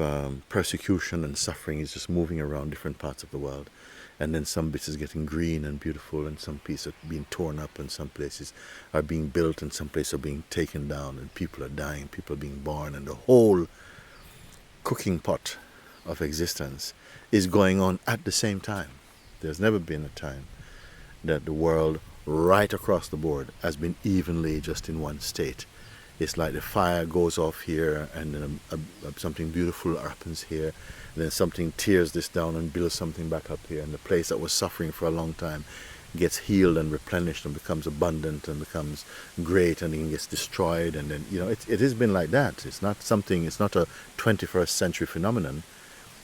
um, persecution and suffering is just moving around different parts of the world. And then some bits is getting green and beautiful, and some pieces are being torn up, and some places are being built, and some places are being taken down, and people are dying, people are being born, and the whole cooking pot of existence is going on at the same time. There's never been a time that the world, right across the board, has been evenly just in one state it's like the fire goes off here and then a, a, something beautiful happens here. And then something tears this down and builds something back up here. And the place that was suffering for a long time gets healed and replenished and becomes abundant and becomes great and then gets destroyed. And then you know it, it has been like that. It's not something it's not a 21st century phenomenon.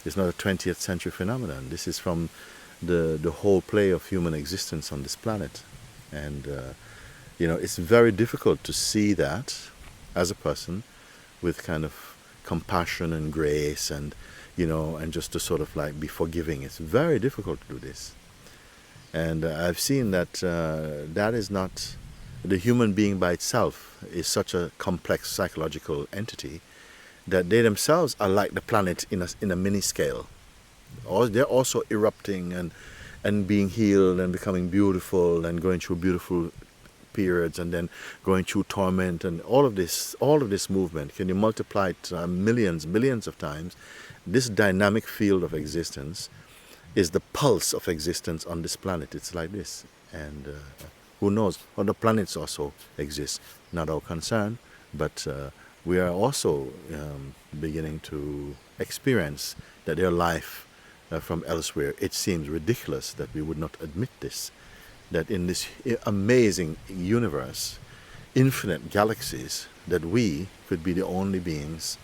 It's not a 20th century phenomenon. This is from the the whole play of human existence on this planet. And uh, you know it's very difficult to see that as a person with kind of compassion and grace and you know and just to sort of like be forgiving. It's very difficult to do this. And uh, i've seen that uh, that is not the human being by itself is such a complex psychological entity that they themselves are like the planet in a, in a mini scale. Or they're also erupting and and being healed and becoming beautiful and going through beautiful periods and then going through torment and all of this all of this movement. Can you multiply it uh, millions billions of times? This dynamic field of existence is the pulse of existence on this planet. It's like this. And uh, who knows? Other planets also exist. Not our concern but uh, we are also um, beginning to experience that there are life uh, from elsewhere. It seems ridiculous that we would not admit this that in this amazing universe, infinite galaxies, that we could be the only beings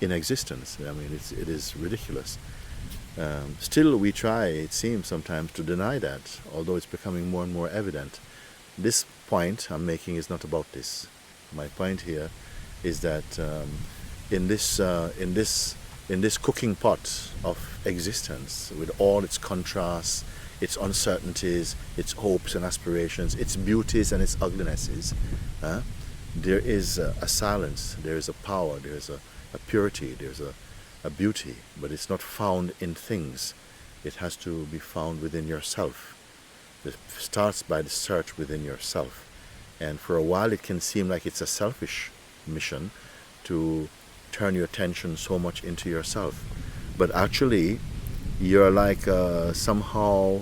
in existence. I mean, it's, it is ridiculous. Um, still, we try, it seems sometimes, to deny that, although it's becoming more and more evident. This point I'm making is not about this. My point here is that um, in this uh, in this in this cooking pot of existence, with all its contrasts, its uncertainties, its hopes and aspirations, its beauties and its uglinesses. Uh, there is a, a, silence, there is a power, there is a, a purity, there's a, a beauty, but it's not found in things. It has to be found within yourself. It starts by the search within yourself. And for a while, it can seem like it's a selfish mission to turn your attention so much into yourself. But actually, you're like uh, somehow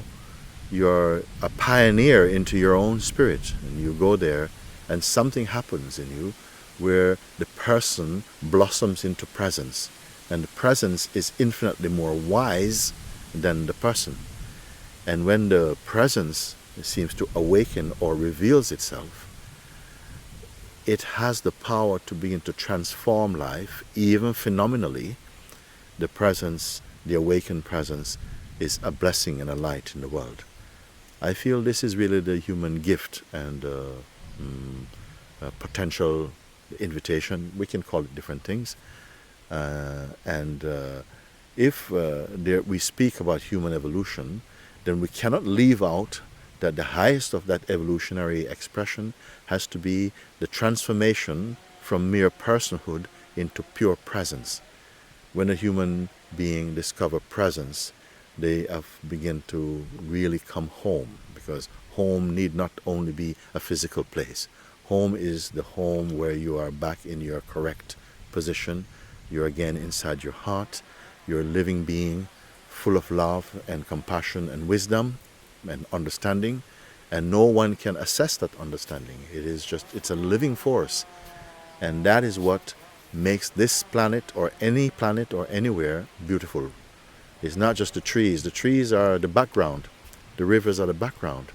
you're a pioneer into your own spirit and you go there and something happens in you where the person blossoms into presence and the presence is infinitely more wise than the person. And when the presence seems to awaken or reveals itself it has the power to begin to transform life even phenomenally. The presence the awakened presence is a blessing and a light in the world. I feel this is really the human gift and uh, mm, potential invitation. We can call it different things. Uh, and uh, if uh, there, we speak about human evolution, then we cannot leave out that the highest of that evolutionary expression has to be the transformation from mere personhood into pure presence. When a human being discover presence, they have begin to really come home because home need not only be a physical place. Home is the home where you are back in your correct position. You're again inside your heart. You're a living being full of love and compassion and wisdom and understanding. And no one can assess that understanding. It is just, it's a living force. And that is what makes this planet or any planet or anywhere beautiful. It's not just the trees. The trees are the background, the rivers are the background.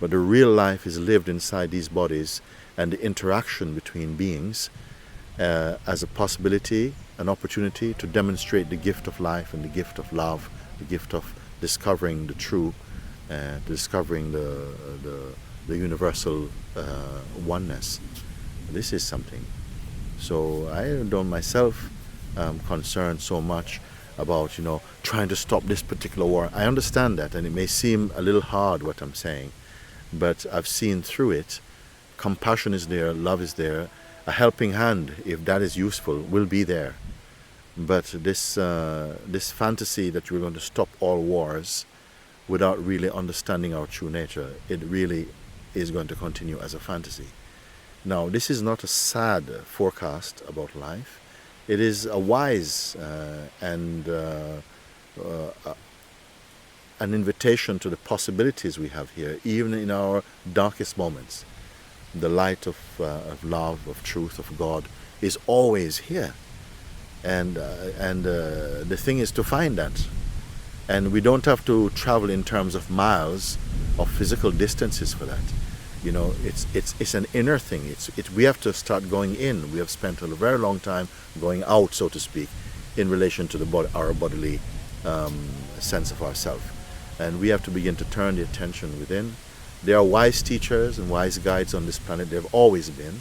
But the real life is lived inside these bodies and the interaction between beings uh, as a possibility, an opportunity to demonstrate the gift of life and the gift of love, the gift of discovering the true, uh, discovering the, the, the universal uh, oneness. This is something. So I don't myself um, concerned so much about you know trying to stop this particular war. I understand that, and it may seem a little hard what I'm saying, but I've seen through it. Compassion is there, love is there, a helping hand, if that is useful, will be there. but this uh, this fantasy that we're going to stop all wars without really understanding our true nature, it really is going to continue as a fantasy. Now, this is not a sad forecast about life. It is a wise uh, and uh, uh, an invitation to the possibilities we have here, even in our darkest moments. The light of, uh, of love, of truth, of God is always here. And, uh, and uh, the thing is to find that. And we don't have to travel in terms of miles of physical distances for that. You know, it's, it's, it's an inner thing. It's, it, we have to start going in. We have spent a very long time going out, so to speak, in relation to the bod- our bodily um, sense of ourself. And we have to begin to turn the attention within. There are wise teachers and wise guides on this planet. There have always been.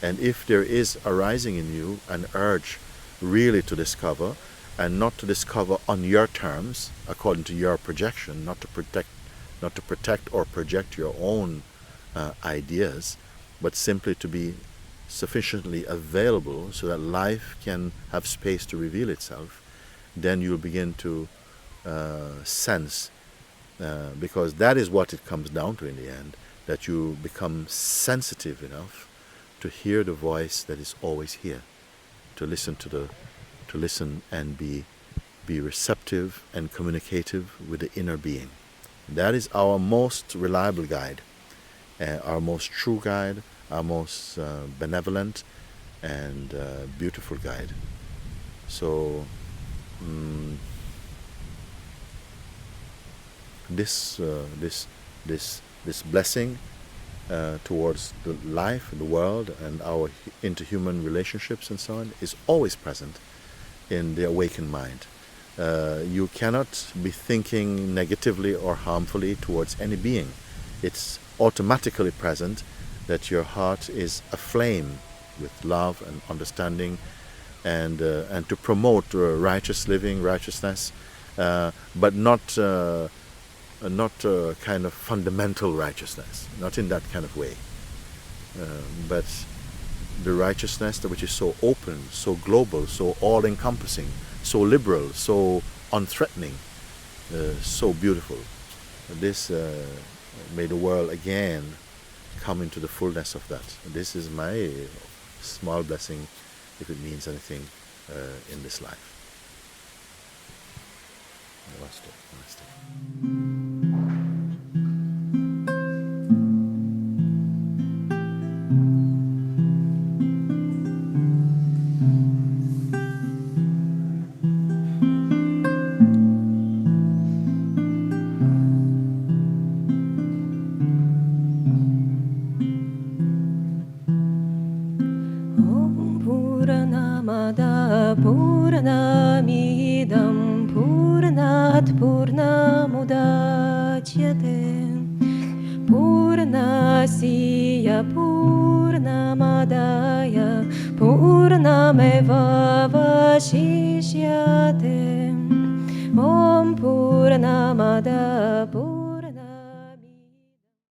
And if there is arising in you an urge really to discover, and not to discover on your terms, according to your projection, not to protect, not to protect or project your own uh, ideas, but simply to be sufficiently available so that life can have space to reveal itself, then you'll begin to uh, sense, uh, because that is what it comes down to in the end, that you become sensitive enough to hear the voice that is always here, to listen to the, to listen and be, be receptive and communicative with the inner being. That is our most reliable guide, uh, our most true guide, our most uh, benevolent and uh, beautiful guide. So, mm, this, uh, this, this, this blessing uh, towards the life, the world, and our hu- interhuman relationships and so on is always present in the awakened mind. Uh, you cannot be thinking negatively or harmfully towards any being. It's automatically present that your heart is aflame with love and understanding and, uh, and to promote uh, righteous living, righteousness, uh, but not, uh, not uh, kind of fundamental righteousness, not in that kind of way. Uh, but the righteousness that which is so open, so global, so all encompassing, so liberal, so unthreatening, so beautiful. This may the world again come into the fullness of that. This is my small blessing, if it means anything, uh, in this life. Namaste. Namaste. Васія пурна мадая, пурна мева вачішяте, ом пурна мада.